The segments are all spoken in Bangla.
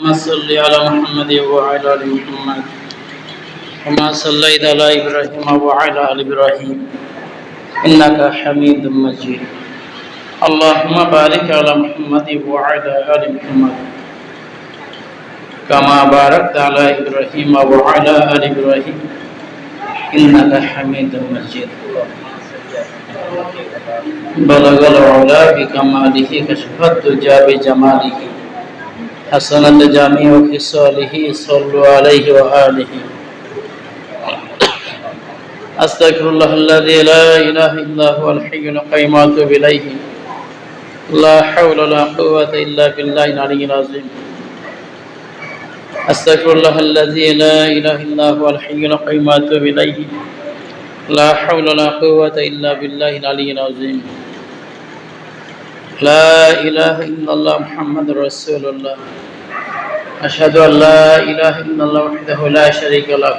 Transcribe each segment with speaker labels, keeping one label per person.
Speaker 1: اللهم صل على محمد وعلى آل محمد. كما صليت على إبراهيم وعلى آل إبراهيم. إنك حميد مجيد. اللهم بارك على محمد وعلى آل محمد. كما باركت على إبراهيم وعلى آل إبراهيم. إنك حميد مجيد. بلغ العلا بكماله كشف الدجى بجماله حسنت جامع خصاله صلوا عليه وآله. أستغفر الله الذي لا إله إلا هو الحي القيوم وأتوب إليه. لا حول ولا قوة إلا بالله العلي العظيم. أستغفر الله الذي لا إله إلا هو الحي القيوم وأتوب إليه. لا حول ولا قوة إلا بالله العلي العظيم. لا إله إلا الله محمد رسول الله. أشهد أن لا إله إلا الله وحده لا شريك له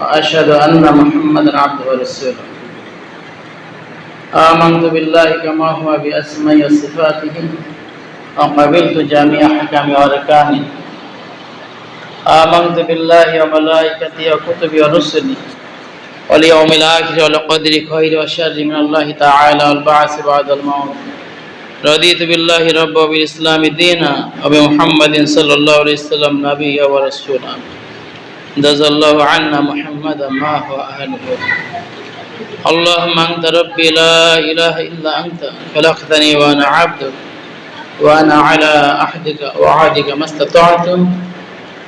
Speaker 1: وأشهد أن محمدا عبده ورسوله. آمنت بالله كما هو بأسماء وصفاته وقبلت جميع أحكام وأركانه. آمنت بالله وملائكته وكتبه ورسله واليوم الآخر والقدر خير وشر من الله تعالى والبعث بعد الموت. رضيت بالله رب وبالإسلام دينا وبمحمد صلى الله عليه وسلم نبيا ورسولا. جزا الله عنا محمدا ما هو أهله. اللهم أنت ربي لا إله إلا أنت خلقتني وأنا عبدك وأنا على عهدك وعهدك ما استطعت.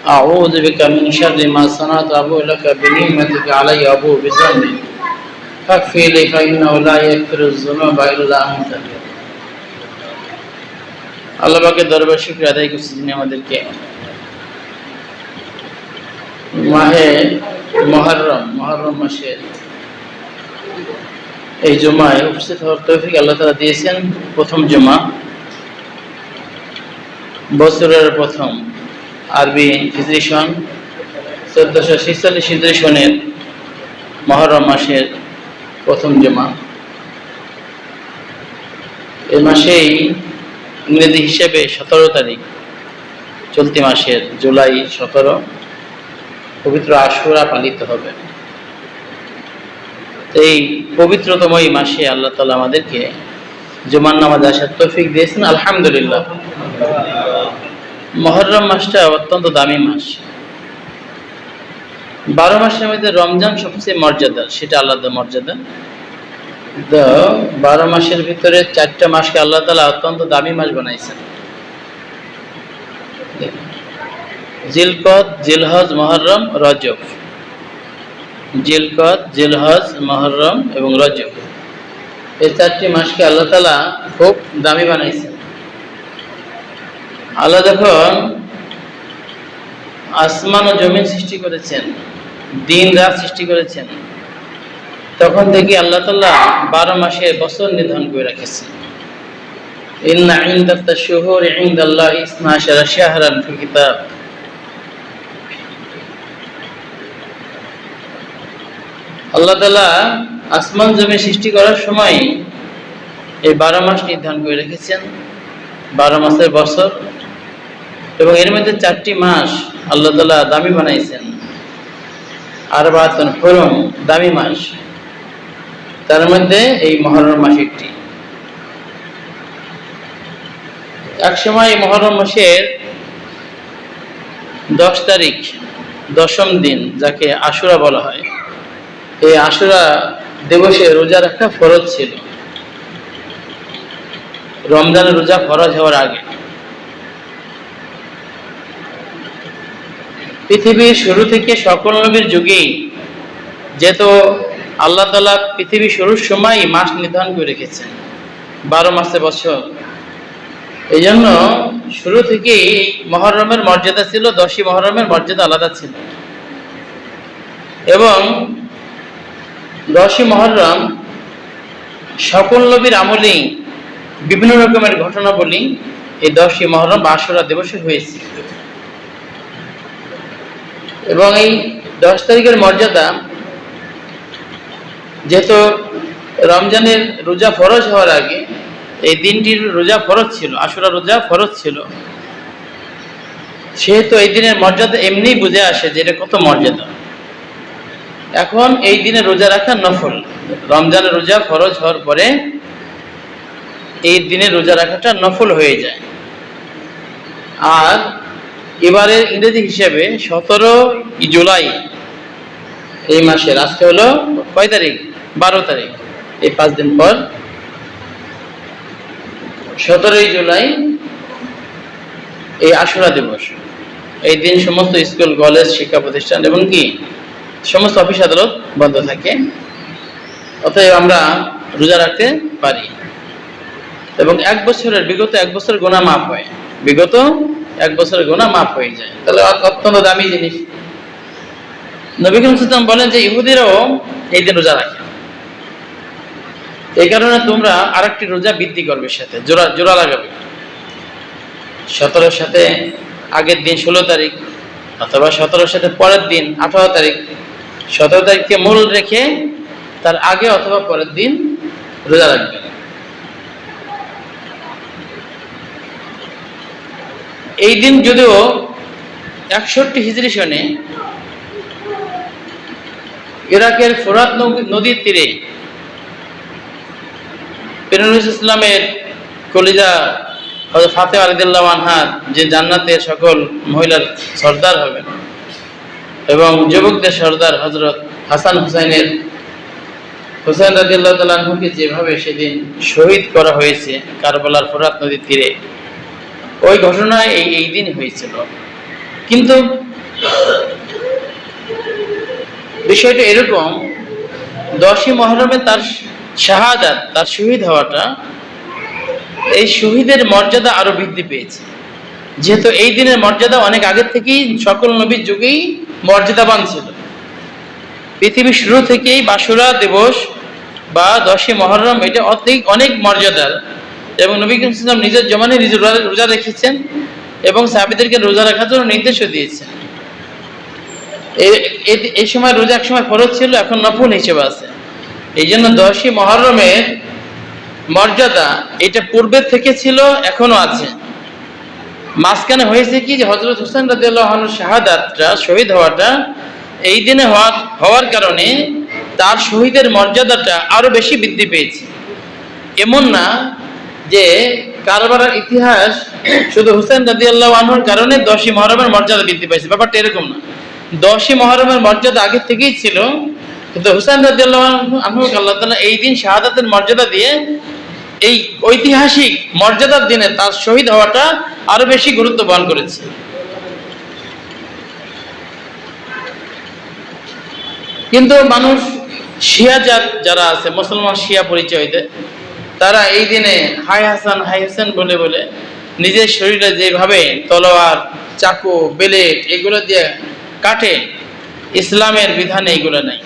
Speaker 1: أعوذ بك من شر ما صنعت أبوء لك بنعمتك علي أبوء بذنبي. فاكفي لي فإنه لا يغفر الذنوب إلا أنت. আল্লাহ পাকের দরবার শুক্রিয়া আদায় করছি যিনি আমাদেরকে মাহে মহরম মহরম মাসের এই জমায় উপস্থিত হওয়ার তৌফিক আল্লাহ তালা দিয়েছেন। প্রথম জমা। বছরের প্রথম আরবি হিজরি সন, চোদ্দশো ছেচল্লিশ হিজরি সনের মহরম মাসের প্রথম জমা। এই মাসেই ইংরেজি হিসেবে সতেরো তারিখ চলতি মাসের জুলাই সতেরো, পবিত্র আশুরা পালিত হবে। এই পবিত্রতম এই মাসে আল্লাহ তালা আমাদেরকে জুমান নামাজ আসার তৌফিক দিয়েছেন, আলহামদুলিল্লাহ। মহরম মাসটা অত্যন্ত দামি মাস। বারো মাসের মধ্যে রমজান সবচেয়ে মর্যাদা, সেটা আলাদা মর্যাদা। বারো মাসের ভিতরে চারটা মাসকে আল্লাহ তালা অত্যন্ত দামি মাস বানাইছেন। জিলকত জিলহজ, মহরম, রজব। জিলকত জিলহজ, মহরম এবং রজব। এই চারটি মাসকে আল্লাহ তালা খুব দামি বানাইছেন। আল্লাহ যখন আসমান ও জমিন সৃষ্টি করেছেন, দিন রাত সৃষ্টি করেছেন তখন থেকে আল্লাহ তাল্লাহ বারো মাসে বছর নির্ধারণ করে আল্লাহ তাআলা আসমান জমি সৃষ্টি করার সময় এই বারো মাস নির্ধারণ করে রেখেছেন। বারো মাসের বছর। এবং এর মধ্যে চারটি মাস আল্লাহ তালা দামি বানাইছেন। আর বাতন দামি মাস। তার মধ্যে এই মহরম মাস একটি এক সময় এই মহরম মাসের দশ তারিখ, দশম দিন, যাকে আশুরা বলা হয়, এই আশুরা দিবসে রোজা রাখা ফরজ ছিল। রমজানের রোজা ফরজ হওয়ার আগে। পৃথিবীর শুরু থেকে সকল নবীর যুগেই যেহেতু আল্লাহ তালা পৃথিবী শুরুর সময় মাস নির্ধারণ করে রেখেছেন, বারো মাসে বছর। এই জন্য শুরু থেকেই মহরমের মর্যাদা ছিল, দশই মহরমের মর্যাদা আলাদা ছিল। এবং দশই মহরম সকল নবীর আমলেই বিভিন্ন রকমের ঘটনা বলি এই দশই মহরম বা আশুরা দিবসে হয়েছে। এবং এই দশ তারিখের মর্যাদা যেহেতু রমজানের রোজা ফরজ হওয়ার আগে এই দিনটির রোজা ফরজ ছিল, আশুরা রোজা ফরজ ছিল। সেহেতু এই দিনের মর্যাদা এমনি বুঝে আসে যে এটা কত মর্যাদা। এখন এই দিনে রোজা রাখা নফল। রমজানের রোজা ফরজ হওয়ার পরে এই দিনে রোজা রাখাটা নফল হয়ে যায়। আর এবারের ইংরেজি হিসেবে সতেরো জুলাই এই মাসের, আজকে হলো কয় তারিখ? বারো তারিখ। এই পাঁচ দিন পর সতেরোই জুলাই এই আশুরা দিবস। এই দিন সমস্ত স্কুল, কলেজ, শিক্ষা প্রতিষ্ঠান এবং কি সমস্ত অফিস আদালত বন্ধ থাকে। অতএব আমরা রোজা রাখতে পারি। এবং এক বছরের, বিগত এক বছর গোনা মাফ হয়। বিগত এক বছরের গোনা মাফ হয়ে যায়। তাহলে অত্যন্ত দামি জিনিস। নবী করিম বলেন যে ইহুদিরাও এই দিন রোজা রাখে। এই কারণে তোমরা আরেকটি রোজা বৃদ্ধি করবে সাথে, জোড়া জোড়া লাগাবে। সতেরোর সাথে আগের দিন ষোলো তারিখ অথবা সতেরোর সাথে পরের দিন আঠারো তারিখ। সতেরো তারিখকে মূল রেখে তার আগে অথবা পরের দিন রোজা রাখবে। এই দিন যদিও একষট্টি হিজড়ি সনে ইরাকের ফোরাত নদী- নদীর তীরে পেরুল ইসলামের কলিজা ফাতে আলিদুল্লাহ আনহার যে জান্নাতের সকল মহিলার সর্দার হবেন এবং যুবকদের সর্দার হজরত হাসান হুসাইনের, হুসাইন রাজিয়াল্লাহ তালকে যেভাবে সেদিন শহীদ করা হয়েছে কারবালার ফোরাত নদীর তীরে, ওই ঘটনায় এই এই দিন হয়েছিল। কিন্তু বিষয়টা এরকম, দশই মহরমে তার শাহাদাত, তার শহীদ হওয়াটা এই শহীদের মর্যাদা আরও বৃদ্ধি পেয়েছে। যেহেতু এই দিনের মর্যাদা অনেক আগের থেকেই সকল নবীর যুগেই মর্যাদাবান ছিল। পৃথিবীর শুরু থেকেই বাসুরা দিবস বা দশই মহরম, এটা অনেক অনেক মর্যাদার। এবং নবী করিম নিজের জমানে নিজে রোজা- রেখেছেন এবং সাহাবিদেরকে রোজা রাখার জন্য নির্দেশও দিয়েছেন। এই সময় রোজা এক সময় ফরজ ছিল, এখন নফল হিসেবে আছে। এই জন্য দশই মহরমের মর্যাদা এটা পূর্বের থেকে ছিল এখনও আছে। মাঝখানে হয়েছে কি যে হজরত হোসেন রাজিয়াল্লাহ শাহাদাতটা শহীদ হওয়াটা, এই দিনে হওয়া, হওয়ার কারণে তার শহীদের মর্যাদাটা আরও বেশি বৃদ্ধি পেয়েছে। এমন না যে কারবারের ইতিহাস শুধু হোসেন রাজিয়াল্লাহ আনহুর কারণে দশই মহরমের মর্যাদা বৃদ্ধি পেয়েছে। ব্যাপারটা এরকম না। দশই মহরমের মর্যাদা আগে থেকেই ছিল কিন্তু হুসেন রাজিয়াল্লাহ আনহু আল্লাহ তাআলা এই দিন শাহাদাতের মর্যাদা দিয়ে এই ঐতিহাসিক মর্যাদার দিনে তার শহীদ হওয়াটা আরও বেশি গুরুত্ব বহন করেছে। কিন্তু মানুষ শিয়া যারা আছে, মুসলমান শিয়া পরিচয় দেয় তারা এই দিনে হাই হাসান হাই হাসান বলে বলে নিজের শরীরে যেভাবে তলোয়ার, চাকু, বেলেট এগুলো দিয়ে কাটে, ইসলামের বিধানে এগুলো নাই।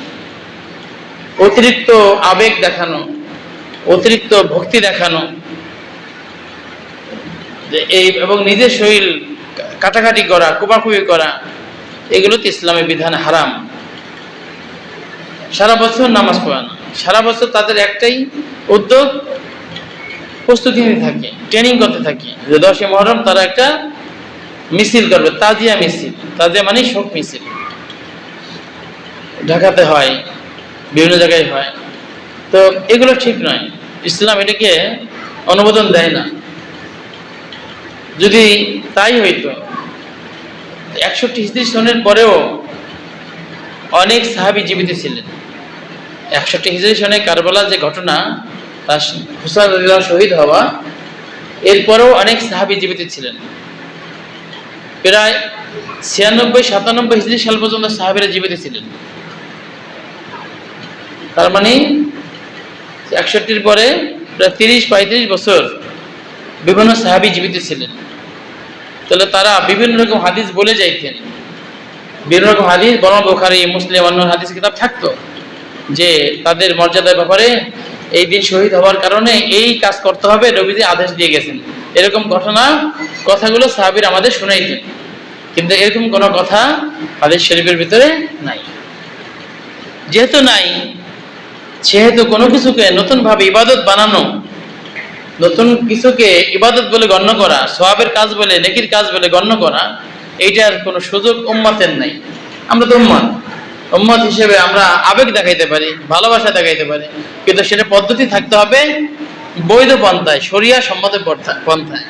Speaker 1: অতিরিক্ত আবেগ দেখানো, অতিরিক্ত ভক্তি দেখানো এই এবং নিজের শরীর কাটাকাটি করা, কোপাকুপি করা এগুলো তো ইসলামের বিধান হারাম। সারা বছর নামাজ পড়া না। সারা বছর তাদের একটাই উদ্যোগ, প্রস্তুতি নিতে থাকে ট্রেনিং করতে থাকে। যে দশই মহরম তারা একটা মিছিল করবে, তাজিয়া মিছিল। তাজিয়া মানে শোক মিছিল। ঢাকাতে হয়। বিভিন্ন জায়গায় হয়। তো এগুলো ঠিক নয়। ইসলাম এটাকে অনুমোদন দেয় না। যদি তাই হইতো, একষট্টি হিজড়ি সনের পরেও অনেক সাহাবি জীবিত ছিলেন। একষট্টি হিজড়ি সনে কারবালার যে ঘটনা, তার হুসান আনহু শহীদ হওয়া, এরপরেও অনেক সাহাবি জীবিত ছিলেন। প্রায় ছিয়ানব্বই সাতানব্বই হিজড়ি সাল পর্যন্ত সাহাবিরা জীবিত ছিলেন। তার মানে একষট্টির পরে প্রায় তিরিশ, পঁয়ত্রিশ বছর বিভিন্ন সাহাবি জীবিত ছিলেন। তাহলে তারা বিভিন্ন রকম হাদিস বলে যাইতেন। বিভিন্ন রকম হাদিস বর্মা বোখারি, মুসলিম অন্য হাদিস কিতাব থাকতো যে তাদের মর্যাদার ব্যাপারে এই দিন শহীদ হওয়ার কারণে এই কাজ করতে হবে রবিজি আদেশ দিয়ে গেছেন। এরকম ঘটনা, কথাগুলো সাহাবির আমাদের শুনাইতেন। কিন্তু এরকম কোনো কথা হাদিস শরীফের ভিতরে নাই। যেহেতু নাই সেহেতু কোনো কিছুকে নতুনভাবে ইবাদত বানানো, নতুন কিছুকে ইবাদত বলে গণ্য করা সোয়াবের কাজ বলে, নেকির কাজ বলে গণ্য করা, এইটার কোনো সুযোগ উম্মতের নাই। আমরা তো উম্মত। উম্মত হিসেবে আমরা আবেগ দেখাইতে পারি, ভালোবাসা দেখাইতে পারি। কিন্তু সেটা পদ্ধতি থাকতে হবে বৈধ পন্থায়, শরিয়া সম্মত পন্থা- পন্থায়।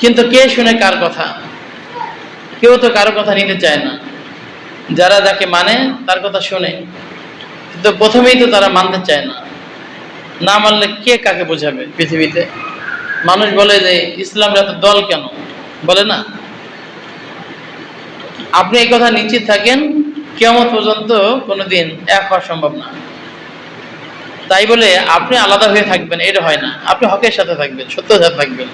Speaker 1: কিন্তু কে শুনে কার কথা? কেউ তো কারও কথা নিতে চায় না। যারা যাকে মানে তার কথা শুনে। কিন্তু প্রথমেই তো তারা মানতে চায় না। না মানলে কে কাকে বোঝাবে পৃথিবীতে? মানুষ বলে যে ইসলামরা তো দল কেন? বলে না। আপনি এই কথা নিশ্চিত থাকেন কেমন পর্যন্ত কোনোদিন এক হওয়া সম্ভব না। তাই বলে আপনি আলাদা হয়ে থাকবেন, এটা হয় না। আপনি হকের সাথে থাকবেন, সত্যের সাথে থাকবেন।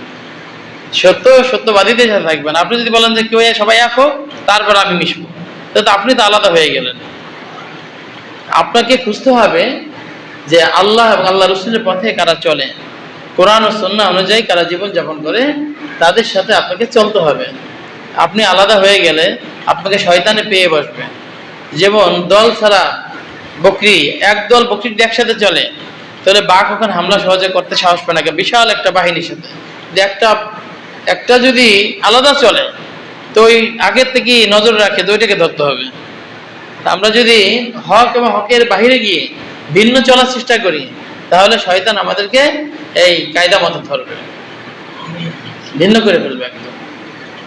Speaker 1: সত্য, সত্যবাদীদের সাথে থাকবেন। আপনি যদি বলেন যে, কেউ সবাই এক হোক, তারপর আমি মিশবো। তো আপনি তো আলাদা হয়ে গেলেন। আপনাকে খুঁজতে হবে যে আল্লাহ এবং আল্লাহ রসুলের পথে কারা চলে। কোরআন ও সন্না অনুযায়ী কারা জীবনযাপন করে, তাদের সাথে আপনাকে চলতে হবে। আপনি আলাদা হয়ে গেলে আপনাকে শয়তানে পেয়ে বসবে। যেমন দল ছাড়া বকরি, এক দল বকরি একসাথে চলে, তাহলে বাঘ ওখানে হামলা সহজে করতে সাহস পায় না বিশাল একটা বাহিনীর সাথে। যে একটা একটা যদি আলাদা চলে, তো ওই আগের থেকে নজর রাখে, তো ওইটাকে ধরতে হবে। আমরা যদি হক এবং হকের বাহিরে গিয়ে ভিন্ন চলার চেষ্টা করি, তাহলে শয়তান আমাদেরকে এই কায়দা মতো ধরবে। ভিন্ন করে ফেলবে একদম।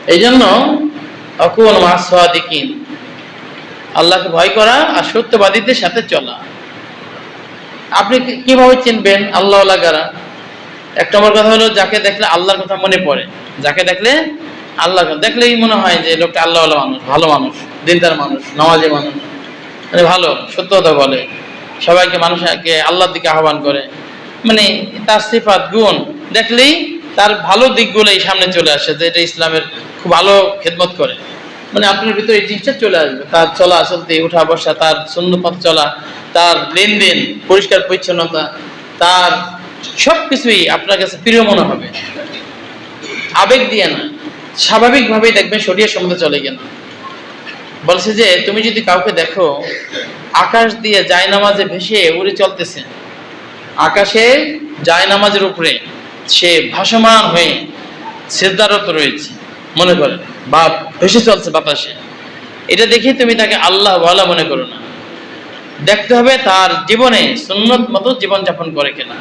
Speaker 1: এই জন্য অকুল মাসিকিন আল্লাহকে ভয় করা আর সত্যবাদীদের সাথে চলা। আপনি কীভাবে চিনবেন আল্লাহ কারা? এক নম্বর কথা হলো, যাকে দেখলে আল্লাহর কথা মনে পড়ে, যাকে দেখলে আল্লাহ দেখলেই মনে হয় যে লোকটা আল্লাহ মানুষ, ভালো মানুষ। দিনদার মানুষ নওয়াজি মানুষ। মানে ভালো, সত্য কথা বলে। সবাইকে মানুষকে আল্লাহর দিকে আহ্বান করে। মানে তার সিফাত, গুণ দেখলেই তার ভালো দিকগুলোই সামনে চলে আসে, যে এটা ইসলামের খুব ভালো খেদমত করে। মানে আপনার ভিতরে এই জিনিসটা চলে আসবে। তার চলা চলতে উঠা, বসা, তার শূন্য চলা, তার লেনদেন, পরিষ্কার, পরিচ্ছন্নতা, তার সব কিছুই আপনার কাছে প্রিয় মনে হবে। আবেগ দিয়ে না। স্বাভাবিকভাবেই দেখবেন শরীরের সম্বন্ধে চলে গেল বলছে যে, তুমি যদি কাউকে দেখো, আকাশ দিয়ে জায়নামাজে ভেসে উড়ে চলতেছে। আকাশে জায়নামাজের উপরে সে ভাসমান হয়ে সেদ্ধারত রয়েছে। মনে করেন বা ভেসে চলছে বাতাসে। এটা দেখে তুমি তাকে আল্লাহ বলা মনে করো না। দেখতে হবে তার জীবনে সুন্নত মতো জীবনযাপন করে কিনা।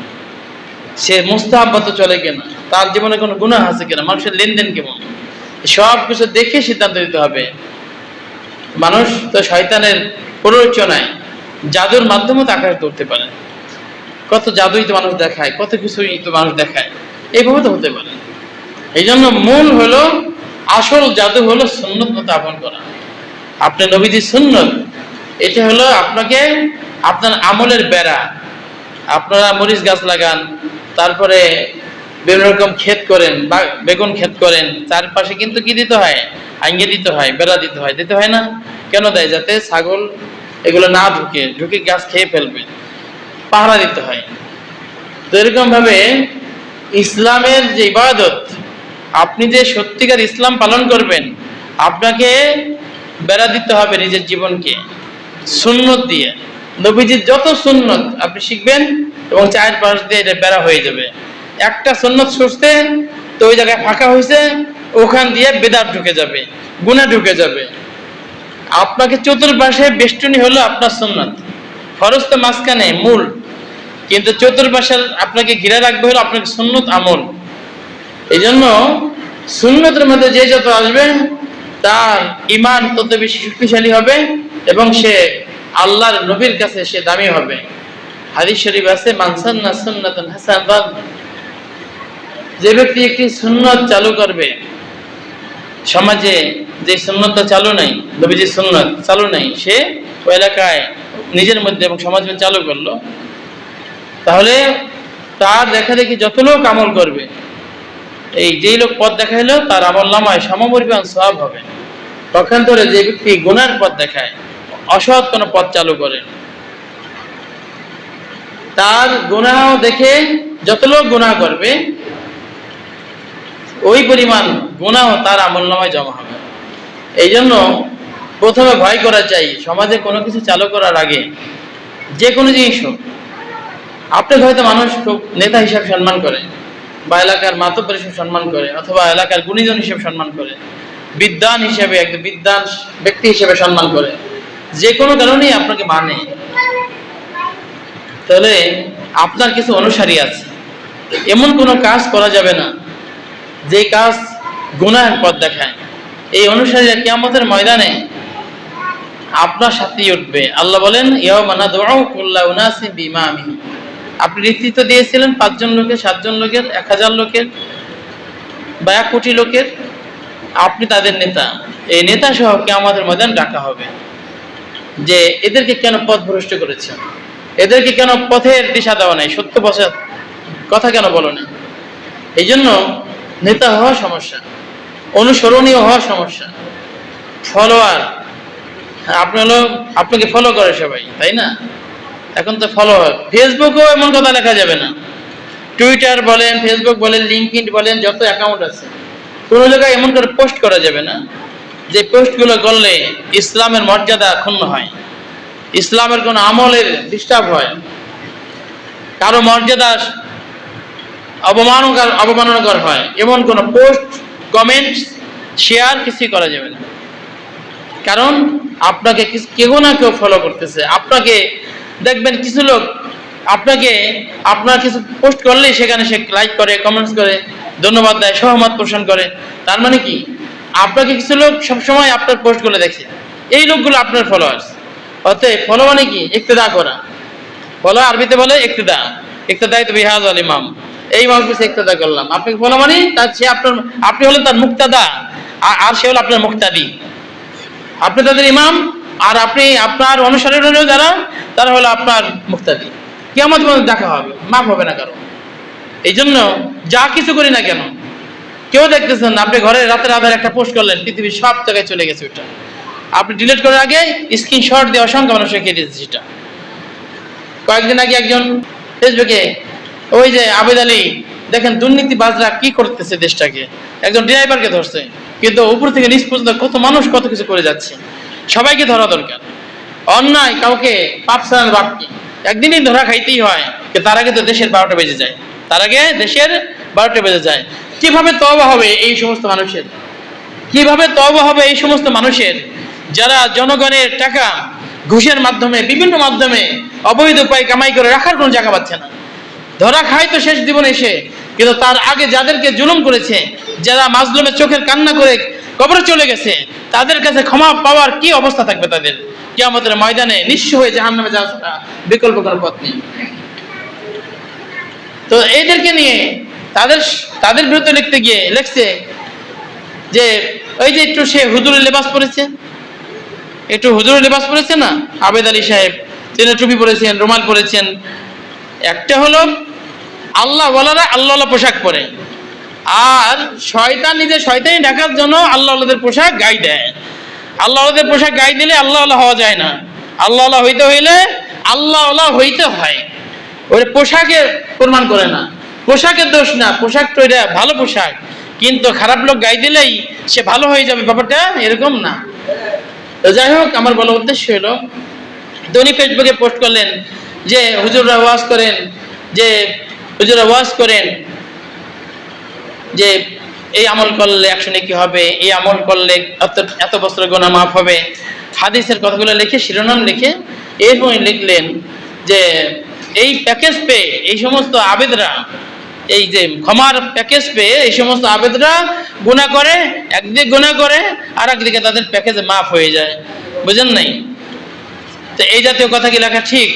Speaker 1: সে মুস্তাহাব মতো চলে কিনা। তার জীবনে কোনো গুণা আছে কিনা? মানুষের লেনদেন কেমন? সব কিছু দেখে সিদ্ধান্ত দিতে হবে। মানুষ তো শয়তানের প্ররোচনায় জাদুর মাধ্যমে তো আকাশ ধরতে পারে। কত জাদুই তো মানুষ দেখায়, কত কিছুই তো মানুষ দেখায় এইভাবে তো হতে পারে। এই জন্য মূল হলো, আসল জাদু হলো সুন্নত আপন করা। আপনার নবীজি সুন্নত, এটা হলো আপনাকে আপনার আমলের বেড়া। আপনারা মরিচ গাছ লাগান, তারপরে বিভিন্ন রকম ক্ষেত করেন, বা বেগুন ক্ষেত করেন, চারপাশে কিন্তু কি দিতে হয়? আঙ্গে দিতে হয়, বেড়া দিতে হয় দিতে হয় না? কেন দেয়? যাতে ছাগল এগুলো না ঢুকে ঢুকে গাছ খেয়ে ফেলবে। পাহারা দিতে হয়। তো এরকম ভাবে ইসলামের যে ইবাদত, আপনি যে সত্যিকার ইসলাম পালন করবেন, আপনাকে বেড়া দিতে হবে নিজের জীবনকে। সুন্নত দিয়ে। নবীজির যত সুন্নত আপনি শিখবেন এবং চায়ের পাশ দিয়ে এটা বেড়া হয়ে যাবে। একটা সুন্নত সুস্থে তো ওই জায়গায় ফাঁকা হয়েছে ওখান দিয়ে বেদার ঢুকে যাবে, গুণা ঢুকে যাবে। আপনাকে চতুর্পাশে বেষ্টনী হলো আপনার সুন্নত। ফরজ তো মাঝখানে, মূল। কিন্তু চতুর্পাশের আপনাকে ঘিরে রাখবে হলো আপনাকে সুন্নত আমল। এই জন্য সুন্নতের মধ্যে যে যত আসবে, তার ইমান তত বেশি শক্তিশালী হবে এবং সে আল্লাহর নবীর কাছে সে দামি হবে। হাদিস শরীফ আছে মানসান্না সুন্নাতান হাসানাতান যে ব্যক্তি একটি সুন্নত চালু করবে সমাজে যে সুন্নতটা চালু নাই, নবীজির সুন্নত চালু নাই, সে ওই এলাকায় নিজের মধ্যে এবং সমাজে চালু করল। তাহলে তার দেখা দেখি যত লোক আমল করবে, এই যেই লোক পথ দেখাইলো, তার আমল নামায় সমপরিমাণ সব হবে। পক্ষান্তরে যে ব্যক্তি গুনার পথ দেখায়, অসৎ কোনো পথ চালু করে। তার গুনাহ দেখে যত লোক গুনাহ করবে ওই পরিমাণ গুনাহ তার আমল নামায় জমা হবে। এই জন্য প্রথমে ভয় করা চাই, সমাজে কোনো কিছু চালু করার আগে যে কোনো জিনিস হোক। আপনাকে হয়তো মানুষ খুব নেতা হিসাবে সম্মান করে, বা এলাকার মাতব্বর হিসেবে সম্মান করে, অথবা এলাকার গুণীজন হিসেবে সম্মান করে, বিদ্বান হিসেবে একজন বিদ্বান ব্যক্তি হিসেবে সম্মান করে, যে কোনো কারণেই আপনাকে মানে। তাহলে আপনার কিছু অনুসারী আছে, এমন কোনো কাজ করা যাবে না যে কাজ গুনাহ পথ দেখায়, এই অনুসারীরা কিয়ামতের ময়দানে আপনার সাথেই উঠবে। আল্লাহ বলেন আপনি নেতৃত্ব দিয়েছিলেন পাঁচজন লোকের, সাতজন লোকের, এক হাজার লোকের বা এক কোটি লোকের। আপনি তাদের নেতা। এই নেতা সহ আমাদের ময়দান ডাকা হবে। যে এদেরকে কেন পথ ভ্রষ্ট করেছেন এদেরকে কেন পথের দিশা দেওয়া নাই? সত্য পথের কথা কেন বলো না এই জন্য নেতা হওয়া সমস্যা, অনুসরণীয় হওয়া সমস্যা। ফলোয়ার আপনি হলো আপনাকে ফলো করে সবাই, তাই না? এখন তো ফলো ফেসবুকেও এমন কথা লেখা যাবে না। টুইটার বলেন ফেসবুক বলেন লিঙ্কড বলেন, যত অ্যাকাউন্ট আছে। কোনো জায়গায় এমন করে পোস্ট করা যাবে না, যে পোস্টগুলো করলে ইসলামের মর্যাদা ক্ষুণ্ণ হয়। ইসলামের কোনো আমলের ডিস্টার্ব হয়। কারও মর্যাদা অবমানকর অবমাননাকর হয়। এমন কোনো পোস্ট কমেন্ট শেয়ার কিছুই করা যাবে না। কারণ আপনাকে কেউ না কেউ ফলো করতেছে। আপনাকে দেখবেন কিছু লোক আপনাকে আপনার কিছু পোস্ট করলেই সেখানে সে লাইক করে কমেন্টস করে, ধন্যবাদ দেয়, সহমত পোষণ করে। তার মানে কি? আপনাকে কিছু লোক সবসময় আপনার পোস্ট করে দেখে। এই লোকগুলো আপনার ফলোয়ার্স অতএব ফলো মানে কি? ইক্তেদা করা। ফলো আরবিতে বলে ইক্তেদা। ইক্তেদাই তো বিহাজ আল ইমাম। এই মানুষ ইক্তেদা করলাম। আপনাকে বলা মানে তার সে আপনার আপনি হলেন তার মুক্তাদা। আর- সে হলো আপনার মুক্তাদি। আপনি তাদের ইমাম, আর আপনি আপনার অনুসারীরা যারা, তারা হলো আপনার মুক্তাদি। কেমন দেখা হবে, মাফ হবে না কারও। এই জন্য যা কিছু করি না কেন, কেউ দেখতেছেন আপনি ঘরে রাতের আধারে একটা পোস্ট করলেন, পৃথিবীর সব জায়গায় চলে গেছে ওটা আপনি ডিলিট করার আগে স্ক্রিনশট দিয়ে অসংখ্য মানুষ রেখে দিয়েছে সেটা। কয়েকদিন আগে একজন ফেসবুকে ওই যে আবেদ আলী, দেখেন দুর্নীতিবাজরা কি করতেছে দেশটাকে? একজন ড্রাইভারকে ধরছে, কিন্তু উপর থেকে নিচ পর্যন্ত কত মানুষ কত কিছু করে যাচ্ছে। সবাইকে ধরা দরকার। অন্যায় কাউকে পাপ ছাড়ার বাপ কি একদিনই ধরা খাইতেই হয় তার আগে তো দেশের বারোটা বেজে যায়। তার আগে দেশের বারোটা বেজে যায়। কীভাবে তবা হবে এই সমস্ত মানুষের? কীভাবে তবা হবে এই সমস্ত মানুষের? যারা জনগণের টাকা, ঘুষের মাধ্যমে, বিভিন্ন মাধ্যমে অবৈধ উপায় কামাই করে রাখার কোনো জায়গা পাচ্ছে না। ধরা খায় তো শেষ জীবনে এসে। কিন্তু তার আগে যাদেরকে জুলুম করেছে, যারা মাজলুমের চোখের কান্না করে কবরে চলে গেছে, তাদের কাছে ক্ষমা পাওয়ার কি অবস্থা থাকবে তাদের? কি আমাদের ময়দানে নিঃস্ব হয়ে জাহান নামে বিকল্প কোনো পথ নেই। তো এইদেরকে নিয়ে তাদের তাদের বিরুদ্ধে লিখতে গিয়ে লিখছে যে, ওই যে একটু সে হুজুরের লেবাস পরেছে। একটু হুজুরের লেবাস পরেছে না? আবেদ আলী সাহেব তিনি টুপি পরেছেন, রুমাল পরেছেন। একটা হলো আল্লাহ বলারা আল্লাহ পোশাক পরে। আর শয়তান নিজে শয়তানি ঢাকার জন্য আল্লাহ পোশাক গাই দেয়। আল্লাহ পোশাক গাই দিলে আল্লাহ আল্লাহ হওয়া যায় না। আল্লাহ হইতে হইলে আল্লাহ হইতে হয়। ওই পোশাকে প্রমাণ করে না। পোশাকের দোষ না, পোশাক তো এটা ভালো পোশাক। কিন্তু খারাপ লোক গাই দিলেই সে ভালো হয়ে যাবে, ব্যাপারটা এরকম না। তো যাই হোক, আমার বলা উদ্দেশ্য হলো তো উনি ফেসবুকে পোস্ট করলেন যে, হুজুররা ওয়াজ করেন যে ওয়াজ করেন যে, এই আমল করলে একশো নাকি হবে? এই আমল করলে এত এত বছর গোনা মাফ হবে? হাদিসের কথাগুলো লিখে, শিরোনাম লিখে এরপর লিখলেন যে, এই প্যাকেজ পেয়ে এই সমস্ত আবেদরা, এই যে ক্ষমার প্যাকেজ পেয়ে এই সমস্ত আবেদরা গুণা করে, একদিকে গুণা করে আর একদিকে তাদের প্যাকেজে মাফ হয়ে যায়। বুঝেন নাই? তো এই জাতীয় কথা কি লেখা ঠিক।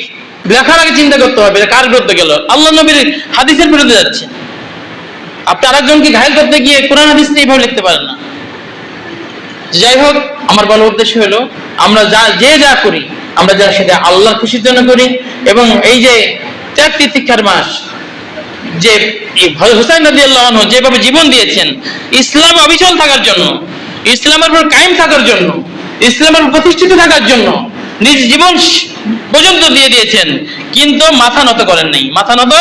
Speaker 1: লেখার আগে চিন্তা করতে হবে কার বিরুদ্ধে গেল। আল্লাহ নবীর হাদিসের বিরুদ্ধে যাচ্ছে। আপনি আরেকজনকে ঘায়ল করতে গিয়ে কোরআন হাদিস এইভাবে লিখতে পারেন না। যাই হোক, আমার বলার উদ্দেশ্য হলো, আমরা যা, যে যা করি, আমরা যা সেটা আল্লাহর খুশির জন্য করি এবং এই যে ত্যাগ তিতিক্ষার মাস, যে হুসাইন নদী আল্লাহ যেভাবে জীবন দিয়েছেন, ইসলাম অবিচল থাকার জন্য, ইসলামের উপর কায়েম থাকার জন্য, ইসলামের প্রতিষ্ঠিত থাকার জন্য, নিজ জীবন পর্যন্ত দিয়ে দিয়েছেন। কিন্তু মাথা নত করেন নাই। মাথা নত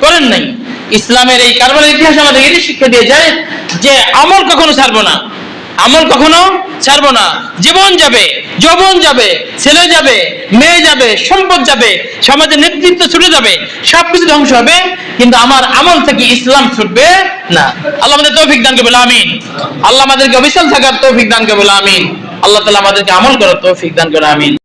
Speaker 1: করেন নাই। ইসলামের এই কারবারের ইতিহাস আমাদের এটি শিক্ষা দিয়ে যায় যে আমল কখনো ছাড়বো না। আমল কখনো ছাড়বো না। জীবন যাবে, যৌবন যাবে, ছেলে যাবে, মেয়ে যাবে, সম্পদ যাবে, সমাজের নেতৃত্ব ছুটে যাবে, সবকিছু ধ্বংস হবে। কিন্তু আমার আমল থেকে ইসলাম ছুটবে না। আল্লাহ আমাদের তৌফিক দান করবে আমিন। আল্লাহ আমাদেরকে অবিশাল থাকার তৌফিক দান করবে আমিন। আল্লাহ তালা আমাদেরকে আমল করার তৌফিক দান করে আমিন।